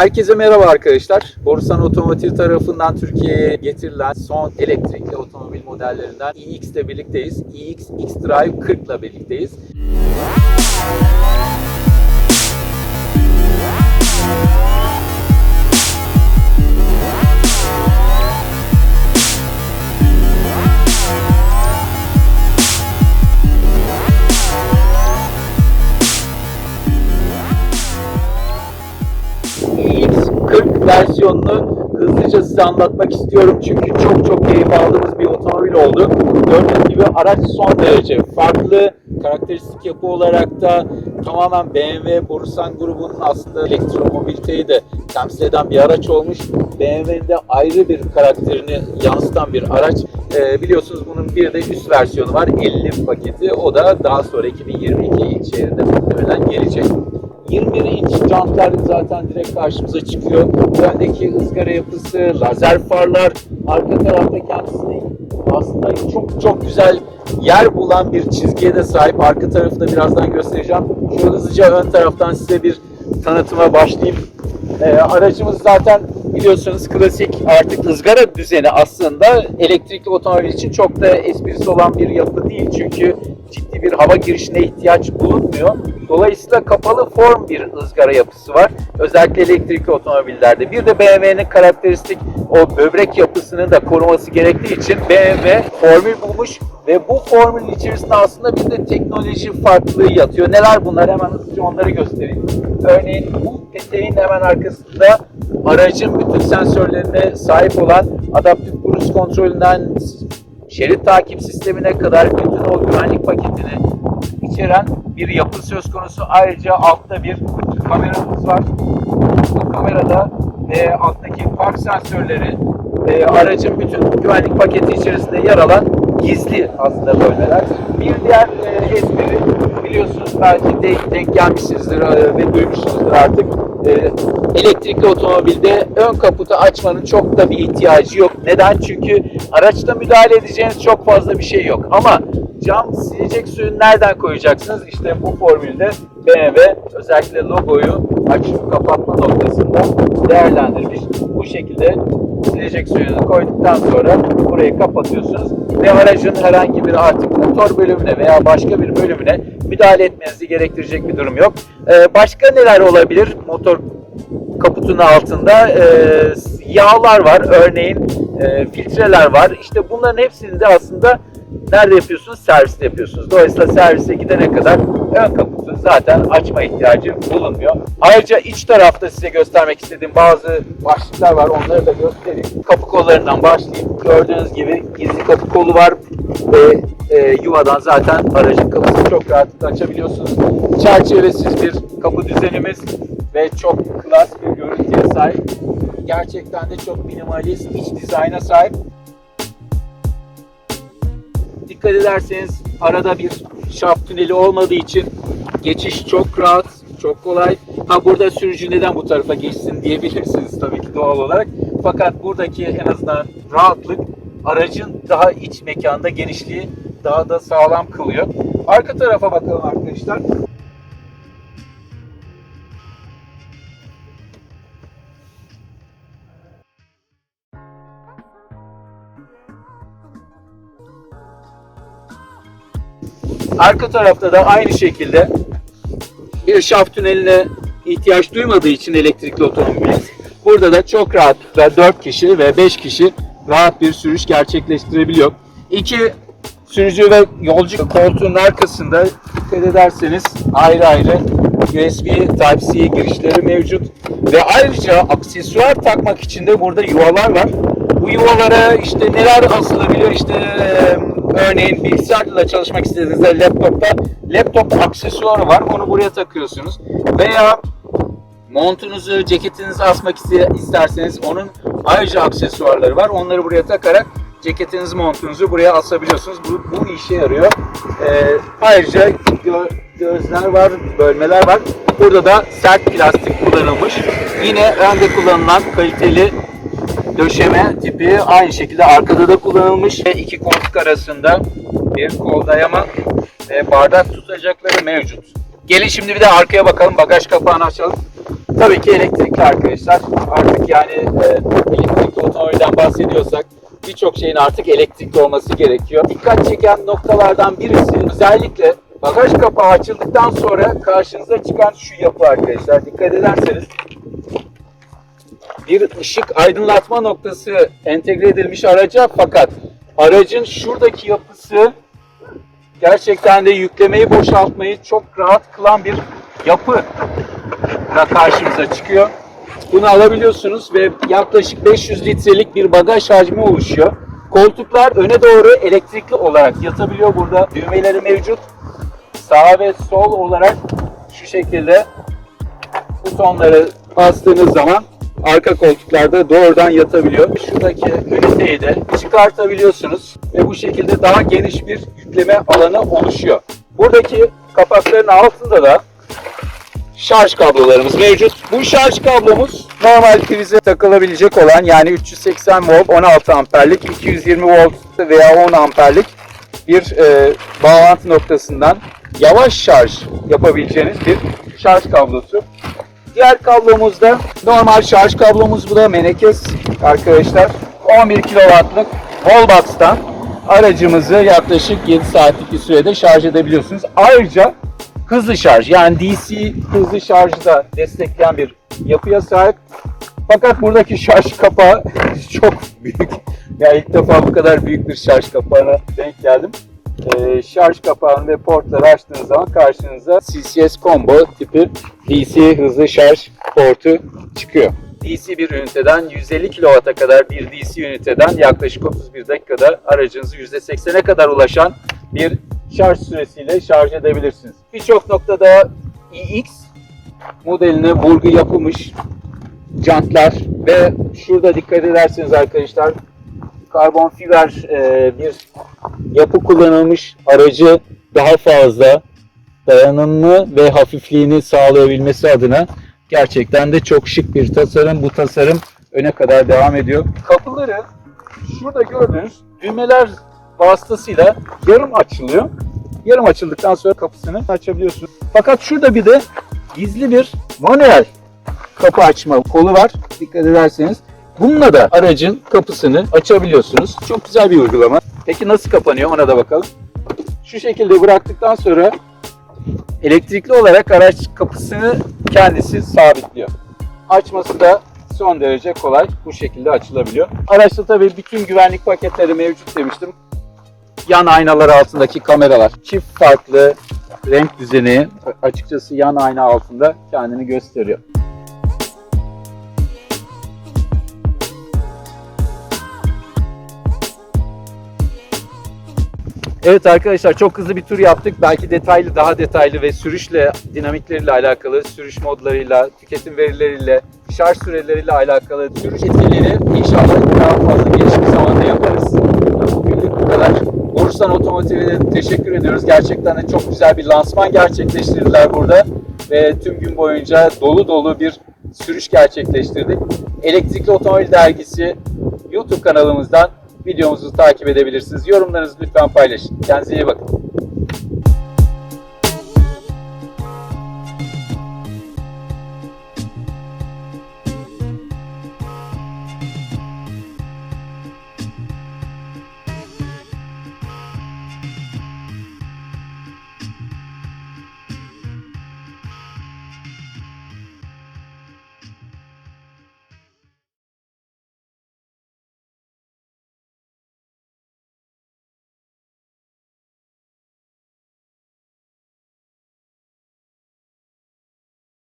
Herkese merhaba arkadaşlar. Borusan Otomotiv tarafından Türkiye'ye getirilen son elektrikli otomobil modellerinden iX ile birlikteyiz. iX X-Drive 40 ile birlikteyiz. Versiyonunu hızlıca size anlatmak istiyorum. Çünkü çok çok keyif aldığımız bir otomobil oldu. Gördüğünüz gibi araç son derece farklı. Karakteristik yapı olarak da tamamen BMW Borusan grubunun aslında elektromobiliteyi de temsil eden bir araç olmuş. BMW'nin de ayrı bir karakterini yansıtan bir araç. Ee, biliyorsunuz bunun bir de üst versiyonu var. 50 paketi. O da daha sonra 2022 içerisinde muhtemelen gelecek. 21 inç jantlar zaten direkt karşımıza çıkıyor. Öndeki ızgara yapısı, lazer farlar, arka tarafta kendisini aslında çok çok güzel yer bulan bir çizgiye de sahip. Arka tarafı da birazdan göstereceğim. Şöyle hızlıca ön taraftan size bir tanıtıma başlayayım. Ee, aracımız zaten biliyorsunuz klasik artık ızgara düzeni aslında elektrikli otomobil için çok da esprisi olan bir yapı değil. Çünkü ciddi bir hava girişine ihtiyaç bulunmuyor. Dolayısıyla kapalı form bir ızgara yapısı var. Özellikle elektrikli otomobillerde. Bir de BMW'nin karakteristik o böbrek yapısını da koruması gerektiği için BMW formül bulmuş ve bu formülün içerisinde aslında bir de teknoloji farklılığı yatıyor. Neler bunlar? Hemen hızlıca onları göstereyim. Örneğin bu peteğin hemen arkasında aracın bütün sensörlerine sahip olan adaptif cruise kontrolünden şerit takip sistemine kadar bütün o güvenlik paketini içeren bir yapı söz konusu. Ayrıca altta bir kameramız var. Bu kamerada e, alttaki park sensörleri e, aracın bütün güvenlik paketi içerisinde yer alan gizli aslında bölmeler. Bir diğer e, biliyorsunuz belki de denk gelmişsinizdir e, ve duymuşsunuzdur artık. E, elektrikli otomobilde ön kaputu açmanın çok da bir ihtiyacı yok. Neden? Çünkü araçta müdahale edeceğiniz çok fazla bir şey yok. Ama cam silecek suyunu nereden koyacaksınız? İşte bu formülde BMW özellikle logoyu açıp kapatma noktasında değerlendirmiş. Bu şekilde silecek suyunu koyduktan sonra burayı kapatıyorsunuz ve aracın herhangi bir artık motor bölümüne veya başka bir bölümüne müdahale etmenizi gerektirecek bir durum yok. Ee, başka neler olabilir motor kaputun altında? Ee, yağlar var örneğin e, filtreler var. İşte bunların hepsini de aslında nerede yapıyorsunuz? Serviste yapıyorsunuz. Dolayısıyla servise gidene kadar ön kaputu zaten açma ihtiyacı bulunmuyor. Ayrıca iç tarafta size göstermek istediğim bazı başlıklar var. Onları da göstereyim. Kapı kollarından başlayayım. Gördüğünüz gibi gizli kapı kolu var ve e, yuvadan zaten aracın kapısını çok rahatlıkla açabiliyorsunuz. Çerçevesiz bir kapı düzenimiz ve çok klas bir görüntüye sahip. Gerçekten de çok minimalist iç dizayna sahip. Dikkat ederseniz arada bir şaft tüneli olmadığı için geçiş çok rahat, çok kolay. Ha burada sürücü neden bu tarafa geçsin diyebilirsiniz tabii ki doğal olarak. Fakat buradaki en azından rahatlık aracın daha iç mekanda genişliği daha da sağlam kılıyor. Arka tarafa bakalım arkadaşlar. Arka tarafta da aynı şekilde bir şaft tüneline ihtiyaç duymadığı için elektrikli otomobil burada da çok rahatlıkla 4 kişi ve 5 kişi rahat bir sürüş gerçekleştirebiliyor. İki sürücü ve yolcu koltuğunun arkasında dikkat ederseniz ayrı ayrı USB Type-C girişleri mevcut ve ayrıca aksesuar takmak için de burada yuvalar var. Bu yuvalara işte neler asılabiliyor işte örneğin bilgisayarla çalışmak istediğinizde laptopta laptop aksesuarı var onu buraya takıyorsunuz. Veya montunuzu ceketinize asmak iste- isterseniz onun ayrıca aksesuarları var onları buraya takarak ceketinizi montunuzu buraya asabiliyorsunuz. Bu, bu işe yarıyor. Ee, ayrıca gö- gözler var bölmeler var. Burada da sert plastik kullanılmış. Yine önde kullanılan kaliteli döşeme tipi aynı şekilde arkada da kullanılmış ve iki koltuk arasında bir kol dayama ve bardak tutacakları mevcut. Gelin şimdi bir de arkaya bakalım bagaj kapağını açalım. Tabii ki elektrikli arkadaşlar. Artık yani e, elektrikli otomobilden bahsediyorsak birçok şeyin artık elektrikli olması gerekiyor. Dikkat çeken noktalardan birisi özellikle bagaj kapağı açıldıktan sonra karşınıza çıkan şu yapı arkadaşlar. Dikkat ederseniz bir ışık aydınlatma noktası entegre edilmiş araca fakat aracın şuradaki yapısı gerçekten de yüklemeyi boşaltmayı çok rahat kılan bir yapı da karşımıza çıkıyor. Bunu alabiliyorsunuz ve yaklaşık 500 litrelik bir bagaj hacmi oluşuyor. Koltuklar öne doğru elektrikli olarak yatabiliyor. Burada düğmeleri mevcut. Sağ ve sol olarak şu şekilde butonları bastığınız zaman arka koltuklarda doğrudan yatabiliyor. Şuradaki üniteyi de çıkartabiliyorsunuz ve bu şekilde daha geniş bir yükleme alanı oluşuyor. Buradaki kapakların altında da şarj kablolarımız mevcut. Bu şarj kablomuz normal prize takılabilecek olan yani 380 volt 16 amperlik 220 volt veya 10 amperlik bir e, bağlantı noktasından yavaş şarj yapabileceğiniz bir şarj kablosu. Diğer kablomuz da normal şarj kablomuz bu da menekes arkadaşlar. 11 kW'lık wallbox'tan aracımızı yaklaşık 7 saatlik bir sürede şarj edebiliyorsunuz. Ayrıca hızlı şarj yani DC hızlı şarjı da destekleyen bir yapıya sahip. Fakat buradaki şarj kapağı çok büyük. Yani ilk defa bu kadar büyük bir şarj kapağına denk geldim. Ee, şarj kapağını ve portları açtığınız zaman karşınıza CCS Combo tipi DC hızlı şarj portu çıkıyor. DC bir üniteden 150 kW'a kadar bir DC üniteden yaklaşık 31 dakikada aracınızı %80'e kadar ulaşan bir şarj süresiyle şarj edebilirsiniz. Birçok noktada iX modeline vurgu yapılmış jantlar ve şurada dikkat ederseniz arkadaşlar karbon fiber e, bir yapı kullanılmış aracı daha fazla dayanımlı ve hafifliğini sağlayabilmesi adına gerçekten de çok şık bir tasarım. Bu tasarım öne kadar devam ediyor. Kapıları şurada gördüğünüz düğmeler vasıtasıyla yarım açılıyor. Yarım açıldıktan sonra kapısını açabiliyorsunuz. Fakat şurada bir de gizli bir manuel kapı açma kolu var. Dikkat ederseniz. Bununla da aracın kapısını açabiliyorsunuz. Çok güzel bir uygulama. Peki nasıl kapanıyor ona da bakalım. Şu şekilde bıraktıktan sonra elektrikli olarak araç kapısını kendisi sabitliyor. Açması da son derece kolay. Bu şekilde açılabiliyor. Araçta tabii bütün güvenlik paketleri mevcut demiştim. Yan aynalar altındaki kameralar. Çift farklı renk düzeni açıkçası yan ayna altında kendini gösteriyor. Evet arkadaşlar çok hızlı bir tur yaptık. Belki detaylı, daha detaylı ve sürüşle, dinamikleriyle alakalı, sürüş modlarıyla, tüketim verileriyle, şarj süreleriyle alakalı sürüş etkileri inşallah daha fazla geniş bir zamanda yaparız. Bugünlük bu kadar. Borusan Otomotiv'e teşekkür ediyoruz. Gerçekten de çok güzel bir lansman gerçekleştirdiler burada. Ve tüm gün boyunca dolu dolu bir sürüş gerçekleştirdik. Elektrikli Otomobil Dergisi YouTube kanalımızdan videomuzu takip edebilirsiniz. Yorumlarınızı lütfen paylaşın. Kendinize iyi bakın.